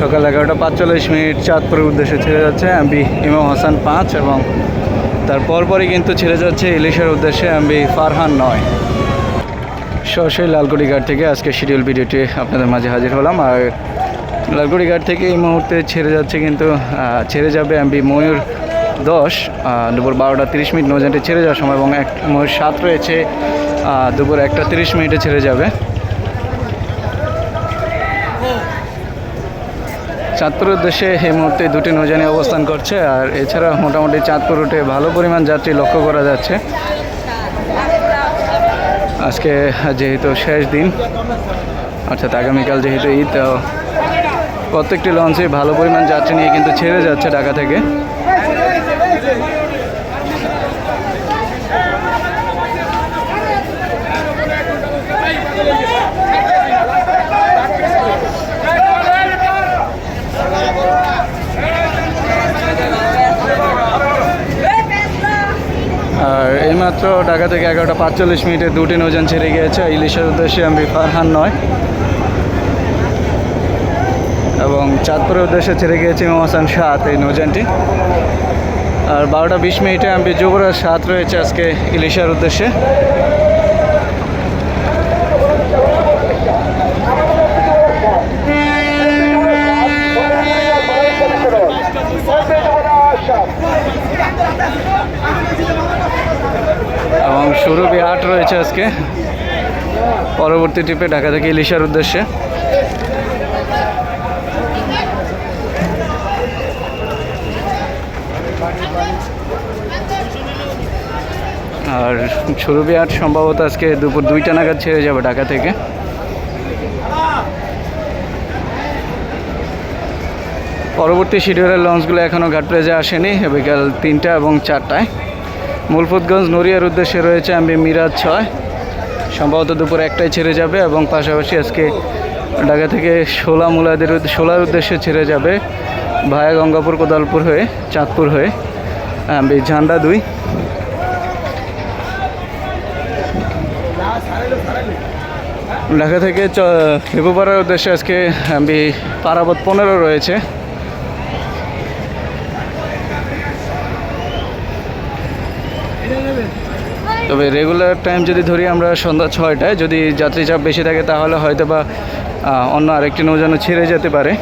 সকাল এগারোটা পাঁচচল্লিশ মিনিট চাঁদপুরের উদ্দেশ্যে ছেড়ে যাচ্ছে এমবি ইমাম হাসান পাঁচ এবং তার পরপরই কিন্তু ছেড়ে যাচ্ছে ইলিশের উদ্দেশ্যে এমবি ফারহান নয়। সরাসরি লালকুড়ি ঘাট থেকে আজকে শিডিউল ভিডিওটি আপনাদের মাঝে হাজির হলাম। আর লালকুড়ি ঘাট থেকে এই মুহূর্তে ছেড়ে যাচ্ছে কিন্তু ছেড়ে যাবে এমবি ময়ূর দশ। দুপুর বারোটা তিরিশ মিনিট নৌজানটি ছেড়ে যাওয়ার সময় এবং এক ময়ূর সাত রয়েছে। দুপুর একটা তিরিশ মিনিটে ছেড়ে যাবে। চাঁদপুর উদ্দেশ্যে এই মুহূর্তে দুটি নৌজানি অবস্থান করছে, আর এছাড়া মোটামুটি চাঁদপুর রুটে ভালো পরিমাণ যাত্রী লক্ষ্য করা যাচ্ছে। আজকে যেহেতু শেষ দিন, অর্থাৎ আগামীকাল যেহেতু ঈদ প্রত্যেকটি লঞ্চে ভালো পরিমাণ যাত্রী নিয়ে কিন্তু ছেড়ে যাচ্ছে ঢাকা থেকে। এইমাত্র ঢাকা থেকে এগারোটা পাঁচচল্লিশ মিনিটে দুটি নৌযান ছেড়ে গিয়েছে। ইলিশের উদ্দেশ্যে আমি ফারহান নয়। এবং চাঁদপুরের উদ্দেশ্যে ছেড়ে গিয়েছে ইমাম হাসান সাত এই নৌযানটি। আর বারোটা বিশ মিনিটে আমি যুবরাজ সাত রয়েছে আজকে ইলিশার উদ্দেশ্যে এবং সুরভি আট রয়েছে আজকে। পরবর্তী ট্রিপে ঢাকা থেকে ইলিশার উদ্দেশ্যে। আর সুরভি আট সম্ভবত আজকে দুপুর দুইটা নাগাদ ছেড়ে যাবে ঢাকা থেকে। পরবর্তী শিডিউলের লঞ্চগুলো এখনও ঘাট প্লেজে আসেনি বিকাল তিনটা এবং চারটায়। মুলফুতগঞ্জ নড়িয়ার উদ্দেশ্যে রয়েছে আমি মিরাজ ছয়। সম্ভবত দুপুর একটায় ছেড়ে যাবে এবং পাশাপাশি আজকে ঢাকা থেকে শোলা মুলাদের শোলার উদ্দেশ্যে ছেড়ে যাবে ভায়া গঙ্গাপুর কোদালপুর হয়ে, চাঁদপুর হয়ে ঝান্ডা দুই। ঢাকা থেকে লেবুপাড়ার উদ্দেশ্যে আজকে পারাবত পনেরো রয়েছে। তবে রেগুলার টাইম যদি ধরি আমরা সন্ধ্যা ছয়টায়, যদি যাত্রী চাপ বেশি থাকে তাহলে হয়তো বা অন্য আরেকটি নৌজানও ছেড়ে যেতে পারে।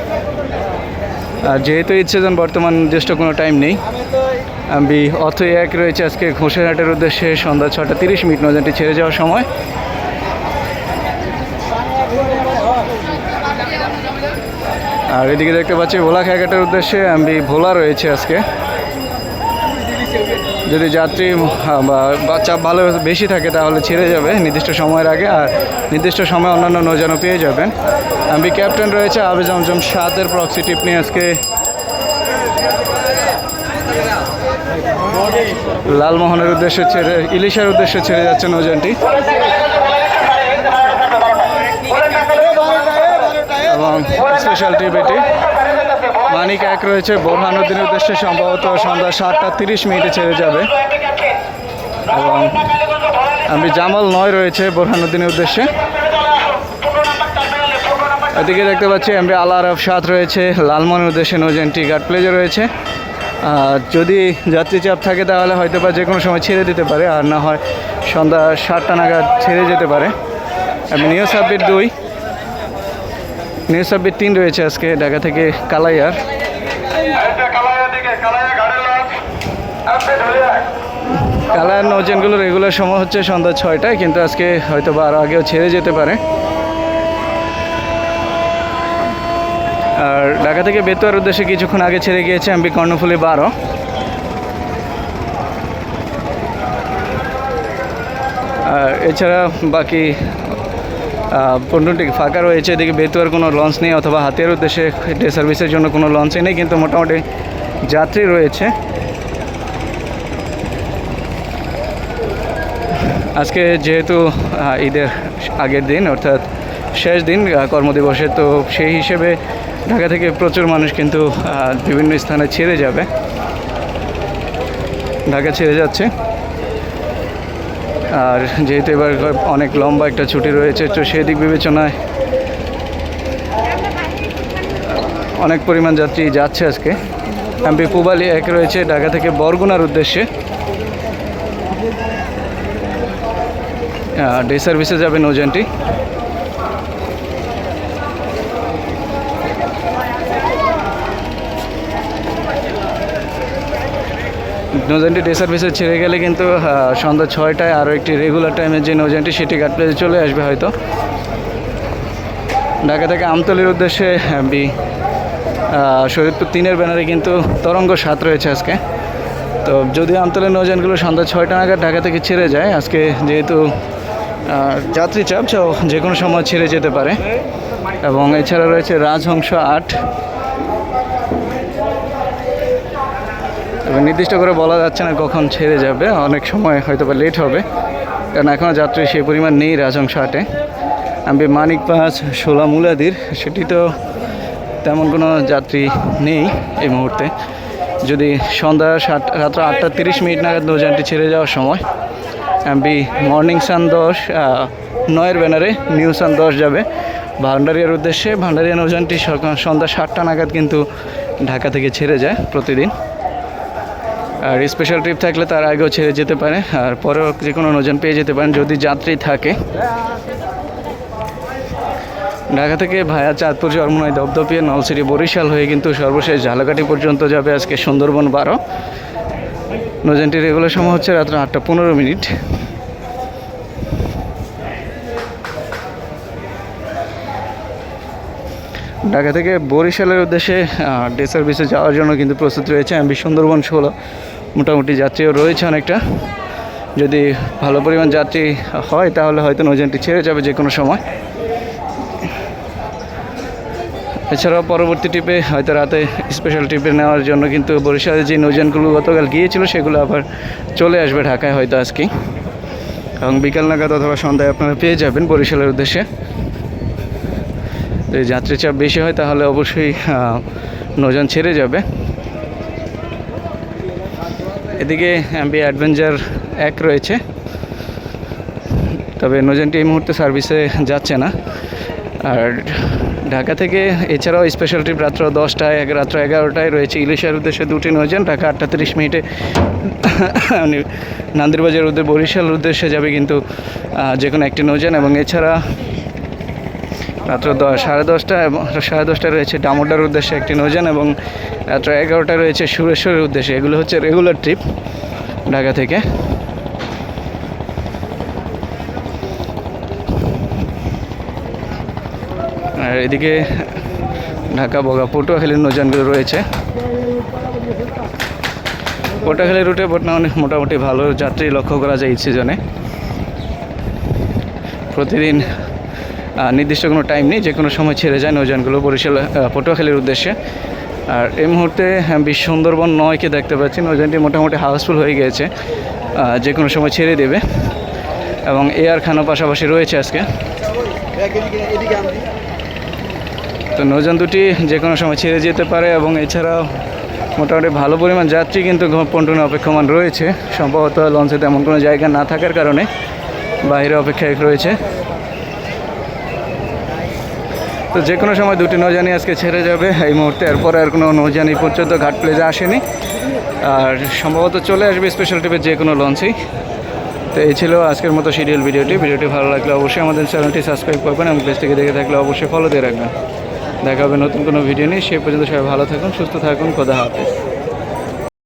আর যেহেতু ইচ্ছেজন বর্তমান নির্দিষ্ট কোনো টাইম নেই। আমি অথ এক রয়েছে আজকে ঘোষেরহাটের উদ্দেশ্যে সন্ধ্যা ছটা তিরিশ মিনিট নৌজানটি ছেড়ে যাওয়ার সময়। আর এদিকে দেখতে পাচ্ছি ভোলা খেয়াঘাটের উদ্দেশ্যে আমি ভোলা রয়েছে আজকে। যদি যাত্রী বা ভালো বেশি থাকে তাহলে ছেড়ে যাবে নির্দিষ্ট সময়ের আগে আর নির্দিষ্ট সময় অন্যান্য নৌজানও পেয়ে যাবেন। আমি ক্যাপ্টেন রয়েছে আবে জমজম সাতের প্রক্সি টিপ নিয়ে আজকে লালমোহনের উদ্দেশ্যে ছেড়ে, ইলিশার উদ্দেশ্যে ছেড়ে যাচ্ছে নৌজানটি এবং স্পেশাল টিপ এটি। মানিক এক রয়েছে, বোরহানুদ্দিনের উদ্দেশ্যে সম্ভবত সন্ধ্যা সাতটা তিরিশ মিনিটে ছেড়ে যাবে। এবং আমি জামাল নয় রয়েছে বোরহানুদ্দিনের উদ্দেশ্যে। এদিকে দেখতে পাচ্ছি এমবি আল আরফ সাত রয়েছে, লালমনের উদ্দেশ্যে নৌজেন্টি গার্ড প্লেজে রয়েছে। আর যদি যাত্রী চাপ থাকে তাহলে হয়তো বা যে কোনো সময় ছেড়ে দিতে পারে, আর না হয় সন্ধ্যা সাতটা নাগাদ ছেড়ে যেতে পারে। আমি নিউ সাব্বির দুই। নিউ সাব্বির তিন রয়েছে আজকে ঢাকা থেকে কালাইয়ার। কালার নৌজেনগুলো রেগুলার সময় হচ্ছে সন্ধ্যা ছয়টায়, কিন্তু আজকে হয়তো বা আরও আগেও ছেড়ে যেতে পারে। আর ঢাকা থেকে বেতুয়ার উদ্দেশ্যে কিছুক্ষণ আগে ছেড়ে গিয়েছে এমবি কর্ণফুলি বারো। আর এছাড়া বাকি পণ্যটি ফাঁকা রয়েছে, এদিকে বেতুয়ার কোনো লঞ্চ নেই অথবা হাতিয়ার উদ্দেশ্যে ডে সার্ভিসের জন্য কোনো লঞ্চই নেই, কিন্তু মোটামুটি যাত্রী রয়েছে। আজকে যেহেতু ঈদের আগের দিন, অর্থাৎ শেষ দিন কর্মদিবসে, তো সেই হিসেবে ঢাকা থেকে প্রচুর মানুষ কিন্তু বিভিন্ন স্থানে ছেড়ে যাবে। ঢাকা ছেড়ে যাচ্ছে। আর যেহেতু এবার অনেক লম্বা একটা ছুটি রয়েছে, তো সেই দিক বিবেচনায় অনেক পরিমাণ যাত্রী যাচ্ছে আজকে। এমপি পুবালি এক রয়েছে ঢাকা থেকে বরগুনার উদ্দেশ্যে। ডে সার্ভিসে যাবেন নৌযানটি নৌযানটি ডে সার্ভিসে ছেড়ে গেলে কিন্তু সন্ধ্যা ছয়টায় আরও একটি রেগুলার টাইমের যে নৌযানটি সেটি ঘাটপ্লেজে চলে আসবে হয়তো। ঢাকা থেকে আমতলির উদ্দেশ্যে বি শরীরপুর তিনের ব্যানারে কিন্তু তরঙ্গ সাত রয়েছে আজকে। তো যদিও আমতলের নৌযানগুলো সন্ধ্যা ছয়টা নাগাদ ঢাকা থেকে ছেড়ে যায়, আজকে যেহেতু যাত্রী চাপ যে কোনো সময় ছেড়ে যেতে পারে। এবং এছাড়া রয়েছে রাজহংস আট নির্দিষ্ট করে বলা যাচ্ছে না কখন ছেড়ে যাবে, অনেক সময় হয়তো বা লেট হবে। কারণ এখনও যাত্রী সেই পরিমাণ নেই রাজহংস আটে আমি মানিক পাঁচ ষোলা মুলাদির, সেটি তো তেমন কোনো যাত্রী নেই এই মুহূর্তে। যদি সন্ধ্যা সাত, রাত্র আটটা তিরিশ মিনিট নাগাদ নৌযানটি ছেড়ে যাওয়ার সময়, এমবি মর্নিং সান দশ নয়ের ব্যানারে নিউ সান দশ যাবে। ভান্ডারিয়ার উদ্দেশ্যে ভান্ডারিয়া নৌযানটি সন্ধ্যা সাতটা নাগাদ কিন্তু ঢাকা থেকে ছেড়ে যায় প্রতিদিন। আর স্পেশাল ট্রিপ থাকলে তার আগেও ছেড়ে যেতে পারে, আর পরেও যে কোনো নজন পেয়ে যেতে পারেন যদি যাত্রী থাকে। ঢাকা থেকে ভায়া চাঁদপুর, চরমনাই দপদপিয়ে নলসিটি, বরিশাল হয়ে কিন্তু সর্বশেষ ঝালকাটি পর্যন্ত যাবে আজকে সুন্দরবন বারো। নৌযানটির রেগুলার সময় হচ্ছে রাত্র আটটা পনেরো মিনিট। ঢাকা থেকে বরিশালের উদ্দেশ্যে ডে সার্ভিসে যাওয়ার জন্য কিন্তু প্রস্তুত রয়েছে আমি সুন্দরবন ষোলো। মোটামুটি যাত্রীও রয়েছে অনেকটা। যদি ভালো পরিমাণ যাত্রী হয়, তাহলে হয়তো নৌযানটি ছেড়ে যাবে যে কোনো সময়। এছাড়াও পরবর্তী ট্রিপে হয়তো রাতে স্পেশাল ট্রিপে নেওয়ার জন্য কিন্তু বরিশালে যে নৌযানগুলো গতকাল গিয়েছিল, সেগুলো আবার চলে আসবে ঢাকায় হয়তো আজকেই। এবং বিকাল নাগাদ অথবা সন্ধ্যায় আপনারা পেয়ে যাবেন বরিশালের উদ্দেশ্যে। যাত্রী চাপ বেশি হয়, তাহলে অবশ্যই নৌযান ছেড়ে যাবে। এদিকে এমবি অ্যাডভেঞ্চার এক রয়েছে। তবে নৌযানটি এই মুহূর্তে সার্ভিসে যাচ্ছে না। আর ঢাকা থেকে এছাড়াও স্পেশাল ট্রিপ রাত্র দশটায়, এক রাত্র এগারোটায় রয়েছে ইলিশের উদ্দেশ্যে দুটি নৌযান। ঢাকা আটটা মিনিটে মানে নান্দিরবাজার উদ্দেশ্যে বরিশাল উদ্দেশ্যে যাবে কিন্তু যে কোনো একটি নৌযান। এবং এছাড়া রাত্র দশ সাড়ে দশটা এবং সাড়ে দশটায় রয়েছে ডামোডার উদ্দেশ্যে একটি নৌযান এবং রাত্র এগারোটায় রয়েছে সুরেশ্বরের উদ্দেশ্যে। এগুলো হচ্ছে রেগুলার ট্রিপ ঢাকা থেকে। আর এদিকে ঢাকা, বগা, পটুয়াখালীর নৌযানগুলো রয়েছে। পটুয়াখালী রুটে বর্তমানে মোটামুটি ভালো যাত্রী লক্ষ্য করা যায় এই সিজনে প্রতিদিন নির্দিষ্ট কোনো টাইম নেই যে কোনো সময় ছেড়ে যায় নৌযানগুলো বরিশাল পটুয়াখালীর উদ্দেশ্যে। আর এই মুহূর্তে আমি সুন্দরবন নয়কে দেখতে পাচ্ছি। নৌযানটি মোটামুটি হাউসফুল হয়ে গিয়েছে। যে কোনো সময় ছেড়ে দেবে। এবং এয়ার খানা পাশাপাশি রয়েছে আজকে। তো নৌযান দুটি যে কোনো সময় ছেড়ে যেতে পারে এবং এছাড়াও মোটামুটি ভালো পরিমাণ যাত্রী কিন্তু পন্টনে অপেক্ষমান রয়েছে। সম্ভবত লঞ্চে তেমন কোনো জায়গা না থাকার কারণে বাইরে অপেক্ষায় রয়েছে। তো যে কোনো সময় দুটি নৌজানি আজকে ছেড়ে যাবে এই মুহূর্তে। এরপরে আর কোনো নৌজানি পর্যন্ত ঘাট প্লেজে আসেনি। আর সম্ভবত চলে আসবে স্পেশাল ট্রিপের যে কোনো লঞ্চেই তো এই ছিল আজকের মতো শিডিউল ভিডিওটি। ভিডিওটি ভালো লাগলে অবশ্যই আমাদের চ্যানেলটি সাবস্ক্রাইব করবেন এবং পেজটিকে থেকে দেখে থাকলে অবশ্যই ফলো দিয়ে রাখবেন। দেখা হবে নতুন কোনো ভিডিও নিয়ে। সে পর্যন্ত সবাই ভালো থাকুন, সুস্থ থাকুন, খোদা হাফেজ।